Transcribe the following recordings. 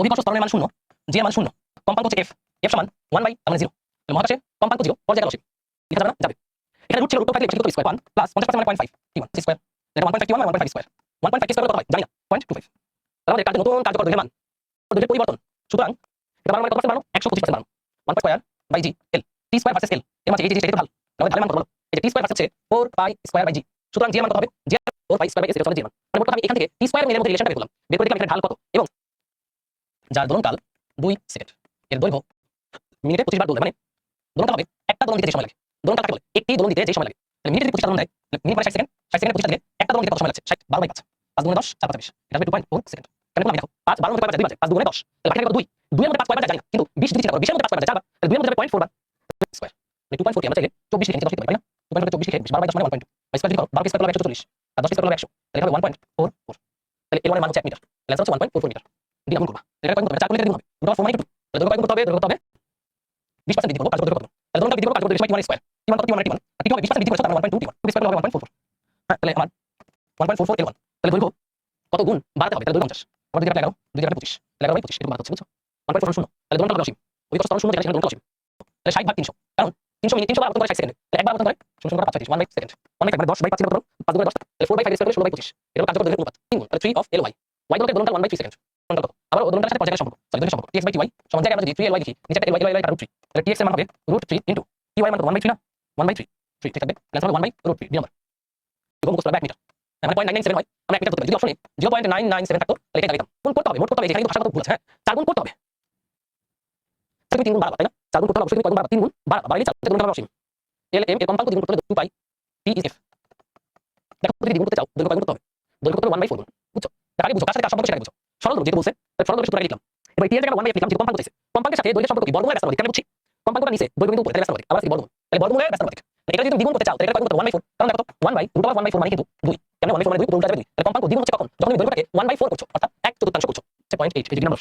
অভিকর্ষ ত্বরণের মান শূন্য জি এর মান শূন্য, কম্পাঙ্ক হচ্ছে এফ এফ সমান ওয়ান বাই মানে জিরো মহাকাশে কম্পাঙ্ক জিরো পর্যায়ে অসীম লিখা যাবে যাবে। এটা রুট ছিল রুট থাকলে স্কয়ার ওয়ান প্লাস পঞ্চাশ পার্সেন্ট পয়েন্ট ফাইভ কি ওয়ান স্কয়ার এটা one point five one five square one point five square কত হয়? জানি না। পয়েন্ট টু ফাইভ আমাদের কাজের নতুন কার্যকর দৈর্ঘ্যের মান দৈর্ঘ্যের পরিবর্তন। সুতরাং এটা বারো মানে কত পার্সেন্ট একশো পঁচিশ পার্সেন্ট বাড়ানো one square by G L T square versus L এর মাঝে এই জিনিসটা ভালো। তাহলে ঢালের মান কত বলো এই যে T square versus four pi square by G সুতরাং জি মান কত হবে? G four pi square by S এটা জি মান। মানে আমি এখান থেকে টি স্কয়ার এর মধ্যে রিলেশনটা বের করলাম। বের করে দেখলাম এখানে ঢাল কত? যার দোলনকাল দুই সেকেন্ড। এর দৈর্ঘ্য মিনিটে পঁচিশ বার দোলবে মানে দোলনকাল হবে একটা দোলন দিতে সময় লাগে। দোলনকাল কাকে বলে একটি দোলন দিতে যে সময় লাগে। মিনিটে দোলন দেয় মিনিট মানে ষাট সেকেন্ড। ষাট সেকেন্ড পঁচিশটা দিলে একটা দোলন দিতে সময় লাগছে? ষাট বারো বাই পাঁচ। পাঁচ দুগুণে দশ, চার পাঁচ এটা টু পয়েন্ট ফোর সেকেন্ড। কেন আমি দেখো, পাঁচ বারো মধ্যে দুই বাজে। পাঁচ দুগুণে দশ। তাহলে বাকি দুই। মধ্যে পাঁচ জানি না। কিন্তু বিশ যদি চিন্তা বিশের মধ্যে পাঁচ মধ্যে পয়েন্ট ফোর বার। স্কয়ার টু পয়েন্ট ফোর আমরা চাইলে চব্বিশ লিখে দশ লিখতে পারি না? টু পয়েন্ট চব্বিশ লিখে বারো বাই দশ মানে ওয়ান পয়েন্ট একশো চল্লিশ। আর দশ স্কয়ার করলে একশো। তাহলে হবে ওয়ান পয়েন্ট ফোর ফোর তাহলে এর মানে হচ্ছে এক মিটার। তাহলে ওয়ান পয়েন্ট ফোর মিটার দিয়ে আমরা করবা এটা কয়েক করতে চার করলে হবে দুটো ফোর মানে টু তাহলে দুটো কয়েক করতে হবে দুটো করতে হবে বিশ পার্সেন্ট বৃদ্ধি করব কাজ করতে কত কাজ করতে সময় স্কয়ার টি কত টি মান টি মান টি হবে বিশ পার্সেন্ট বৃদ্ধি করছে তার one point two T two square হবে ওয়ান পয়েন্ট ফোর তাহলে আমার one point four four L one তাহলে দৈর্ঘ্য কত গুণ বাড়াতে হবে? তাহলে দুই পঞ্চাশ। আবার দুই এগারো দুই এগারো পঁচিশ। এগারো বাই পঁচিশ এরকম হচ্ছে, বুঝছ? ওয়ান পয়েন্ট ফোর শূন্য। তাহলে দোলনটা অসীম ওই কষ্ট শূন্য যেখানে অসীম তাহলে ষাট ভাগ তিনশো। কারণ তিনশো মিনিট তিনশো বার করে ষাট সেকেন্ড? তাহলে একবার আবর্তন করে শূন্য শূন্য, পাঁচ one by second one by দশ বাই পাঁচ কত পাঁচ দুগুণে দশ তাহলে ফোর বাই ফাইভ স্কয়ার ষোলো বাই পঁচিশ। এটা কার্যকর দৈর্ঘ্যের অনুপাত তিন গুণ তাহলে three of L Y Y দোলকের দোলনটা ওয়ান বাই থ্রি সেকেন্ড আবার ও দোলনটার সাথে পর্যায়ের সম্পর্ক সরি সম্পর্ক T X by T Y সমান জায়গায় আমরা যদি থ্রি এল ওয়াই লিখি নিচে L Y L Y root three তাহলে টি এক্সের মান হবে root three into T Y মান ওয়ান বাই থ্রি না ওয়ান বাই থ্রি থ্রি ঠিক থাকবে অ্যান্সার হবে one by root three number এরকম মুখস্থ রাখবে মিটার মানে পয়েন্ট নাইন নাইন সেভেন হয় আমরা এক মিটার ধরতে পারি যদি অপশনে zero point nine nine seven থাকতো তাহলে এটা লাগাতাম কোন করতে হবে মোট করতে হবে এখানে কিন্তু ভাষা কত ভুল আছে হ্যাঁ চার গুণ করতে হবে তুমি তিন গুণ বাড়াবা তাই না চার গুণ করতে হলে অবশ্যই কয় গুণ বাড়াবা তিন গুণ বাড়াবা বাড়াইলে চার গুণ বাড়াবা অসীম এল এম এর কম্পাঙ্ক দ্বিগুণ করতে হলে two pi T is F দেখো যদি দ্বিগুণ করতে চাও দৈর্ঘ্য কয় করতে হবে দৈর্ঘ্য করতে ওয়ান বাই ফোর গুণ বুঝছ তার বুঝো কার সাথে সম্পর্ক সেটা বুঝো সরল যেটা বলছে সরল সূত্রটা লিখলাম এবার টি এর জায়গায় ওয়ান বাই এফ লিখলাম যেটা কম্পাঙ্ক চাইছে কম্পাঙ্কের সাথে দৈর্ঘ্যের সম্পর্ক কি বর্গমূলের ব্যস্ত কেন বুঝছি কম্পাঙ্কটা নিচে দৈর্ঘ্য কিন্তু উপরে তাহলে ব্যস্ত আবার বর্গমূল তাহলে বর্গমূলের ব্যস্ত এটা যদি দ্বিগুণ করতে চাও, তাহলে এটা করতে ওয়ান বাই ফোর কারণ দেখো one by root one by four মানে কিন্তু দুই। কেন ওয়ান বাই ফোর মানে দুই? উল্টা যাবে দুই তাহলে কম্পাঙ্ক দ্বিগুণ হচ্ছে কখন? যখন তুমি দৈর্ঘ্যটাকে ওয়ান বাই ফোর করছ, অর্থাৎ এক চতুর্থাংশ করছ। সে পয়েন্ট এইট এই যে নম্বর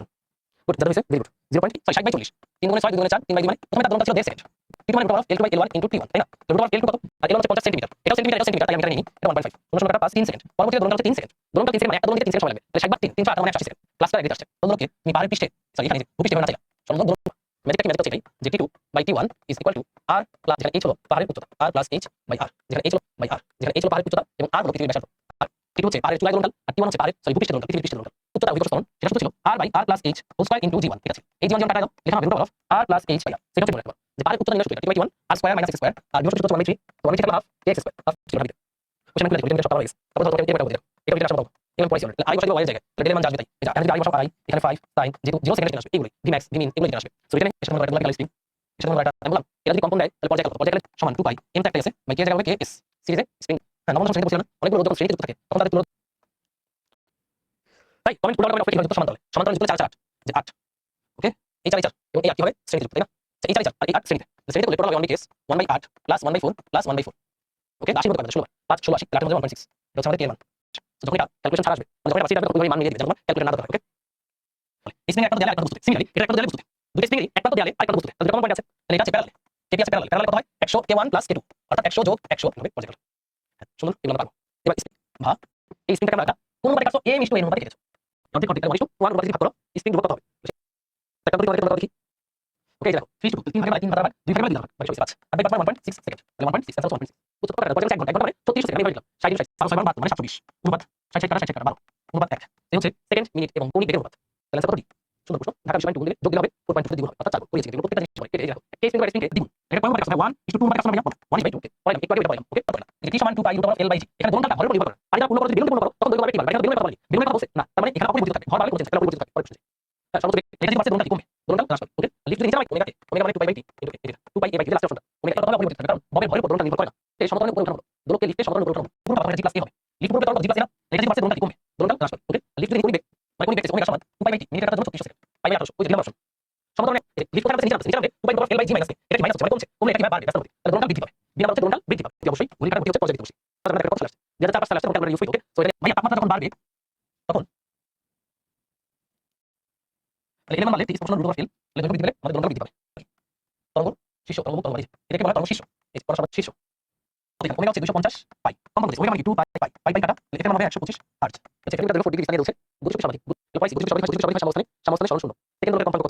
গুড যাবে very good zero point sorry ষাট বাই চল্লিশ। তিন গুণে ছয়, দুই গুণে চার, তিন বাই দুই মানে প্রথমে তার ছিল? দেড় সেকেন্ড। টি মানে root L two by L one into T one তাই না? রুট অফ এল টু কত? আর এল হচ্ছে পঞ্চাশ সেন্টিমিটার। এটা সেন্টিমিটার এটা সেন্টিমিটার, তাই আমি এটা নিই এটা ওয়ান পয়েন্ট ফাইভ অন্য সংখ্যাটা পাঁচ তিন সেকেন্ড। পরবর্তী দোলনটা হচ্ছে তিন সেকেন্ড। দোলনটা তিন সেকেন্ড মানে দোলন দিতে সেকেন্ড সময় লাগবে। তাহলে ষাট বার তিন তিনশো আট মানে একশো সেকেন্ড। প্লাসটা এদিকে আসছে। দোলনকে তুমি পাহাড়ের পৃষ্ঠে সরি এখানে ভূপৃষ্ঠে চাইলা সরল দোলন ম্যাজিক কি ম্যাজিক হচ্ছে এটাই যে T two by T one is equal to R plus যেখানে এইচ হলো পাহাড়ের উচ্চতা। R plus H by R যেখানে এইচ হলো বাই আর যেখানে এইচ হলো পাহাড়ের উচ্চতা এবং আর হলো পৃথিবীর ব্যাসার্ধ। আর টি হচ্ছে পাহাড়ের চূড়ায় দোলনকাল আর টি ওয়ান হচ্ছে পাহাড়ের সরি ভূপৃষ্ঠের দোলনকাল পৃথিবীর পৃষ্ঠের দোলনকাল উচ্চতা অভিকর্ষ ত্বরণ সেটা সূত্র ছিল R by R plus H whole square into G one ঠিক আছে? এই জি ওয়ান যেমন কাটা দাও লেখা হবে root of R plus H by R সেটা হচ্ছে মনে রাখবা যে পাহাড়ের উচ্চতা নির্ণয় সূত্র T by one R square minus X square আর বিভক্ত সূত্র ওয়ান বাই থ্রি তো one by three half X square half ছিল ভাবিতে কোশ্চেন করে দেখো সব পাওয়া গেছে। তারপর ধরো এটা বলতে এটা এটা আসলে এগুলো পয়সা আই বসাই ওয়াই জায়গায়, তাহলে মান যাবে তাই। এই যদি আই বসাই আই এখানে 5 sin যেহেতু 0 সেকেন্ড আসবে এগুলো ডি ম্যাক্স ডি মিন এগুলো আসবে। সো এখানে, এর সাথে আমরা একটা লিস্টিং এর আমরা একটা আমি বললাম এটা যদি কম্পাউন্ড দেয়, তাহলে পর্যায় কত? সমান 2 পাই এম একটা আছে বাই কে? জায়গা হবে কে এস সিরিজে স্প্রিং নবম শ্রেণীতে বলছিলাম অনেকগুলো রোধ শ্রেণি থাকে। তখন তাদের তুলনা তাই কমেন্ট পুরো করে অপেক্ষা সমান তাহলে সমান তাহলে 4 4 যে 8 ওকে এই 4 4 এবং এই 8 কি হবে? শ্রেণীতে তাই না? এই 4 4 আর এই 8 শ্রেণীতে। শ্রেণীতে করলে টোটাল হবে only case 1 by 8 plus 1 by 4 plus 1 by 4 okay 80 মতো করে 16 5 16 80 লাটের মধ্যে 1.6 এটা হচ্ছে আমাদের কে যখন এটা ক্যালকুলেশন ছাড়া আসবে যখন এটা পাচ্ছি এটা নিয়ে দিবে। যখন ক্যালকুলেটর না দরকার ওকে স্প্রিং একটা দেয়ালে একটা বস্তুতে সিমিলারলি এটা একটা দেয়ালে বস্তুতে দুটো স্প্রিং একটা দেয়ালে আরেকটা বস্তুতে তাহলে কমন পয়েন্ট আছে তাহলে এটা আছে প্যারালাল কেপি আছে প্যারালাল প্যারালাল কত হয় 100 k1 প্লাস k2 অর্থাৎ 100 যোগ 100 হবে হ্যাঁ সুন্দর এগুলো পাবো এবার ভা এই স্প্রিংটা আমরা কোন অনুপাতে কাটছো a মিষ্টি n অনুপাতে কেটেছো অর্ধেক অর্ধেক 1 1 অনুপাতে ভাগ করো স্প্রিং ধ্রুবক কত হবে করে দেখি ওকে দেখো 3 টু 3 ভাগে 3 ভাগে 2 ভাগে দিলাম বাই 25 আর বেগ 1.6 সেকেন্ড তাহলে 1.6 তাহলে 1.6 বুঝছ কত পর্যায়ে 1 ঘণ্টা 1 ঘণ্টা মানে 36 সেকেন্ড আমি দিলাম 60 60 60 মানে 720 অনুপাত 60 কাটা 60 কাটা 12 অনুপাত 1 এই হচ্ছে সেকেন্ড মিনিট এবং কৌণিক বেগের অনুপাত তাহলে কত সুন্দর প্রশ্ন ঢাকা বিশ্ববিদ্যালয় যোগ দিলে হবে 4.2 দ্বিগুণ অর্থাৎ 4 করেছি কিন্তু প্রত্যেকটা জিনিস এই দেখো কেস ফিঙ্গার স্প্রিং দ্বিগুণ এটা কোন কাছে 1 ইস টু 2 কাছে 1 1 বাই 2 ওকে একটু আগে এটা ওকে পড়াইলাম এই সমান 2 pi root over L by G এখানে দোনটা ভরের উপর আর এটা পূর্ণ করে যদি করো তখন দৈর্ঘ্য হবে কি বলবে এখানে বিলুপ্ত বলি বিলুপ্ত বলছে না তার মানে এখানে অপরিবর্তিত থাকে ভর বাড়লে করছে তাহলে অপরিবর্তিত থাকে পরে প্রশ্ন হ্যাঁ সর্বোচ্চ এটা যদি পারছে দোনটা কি কমবে দোনটা ওকে লিফট নিচে নামাই ওমেগা ওমেগা মানে 2 পাই বাই টি এটা এটা 2 pi A by T last অপশনটা ওমেগা কত অপরিবর্তিত থাকে কারণ ববের ভরের উপর দোনটা নির্ভর করে না এই সমতলের উপরে উঠানো দোলকে লিফটে সমতলের উপরে উঠানো পুরো ভাবে জি প্লাস কি হবে লিফট উপরে তখন জি প্লাস না এটা যদি পারছে দোনটা কি কমবে দোনটা ওকে লিফট যদি কমবে মানে কমবে ওমেগা সমান 2 পাই বাই টি মিনিট কাটার জন্য 36 সেকেন্ড পাই বাই 18 ওই যে দিলাম অপশন সমতলে লিফট কোথায় নিচে নামছে নিচে নামবে 2 পাই এল বাই জি মানে ভাই তাপমাত্রা মানে 30 পার্সেন্ট শীর্ষ তরঙ্গ তরঙ্গ এটাকে বলা তরঙ্গ শীর্ষ এই পড়াশোনার শীর্ষ ওমেগা হচ্ছে 250 পাই কম বলছে ওমেগা মানে 2 পাই পাই পাই পাই কাটা এখানে হবে 125 হার্টজ আচ্ছা এখানে দৈর্ঘ্য 4 ডিগ্রি স্থানে রয়েছে 200 সর্বাধিক পয়সা 200 সর্বাধিক 200 সর্বাধিক অবস্থানে সমস্ত সরল শূন্য সেকেন্ড কম্পাঙ্ক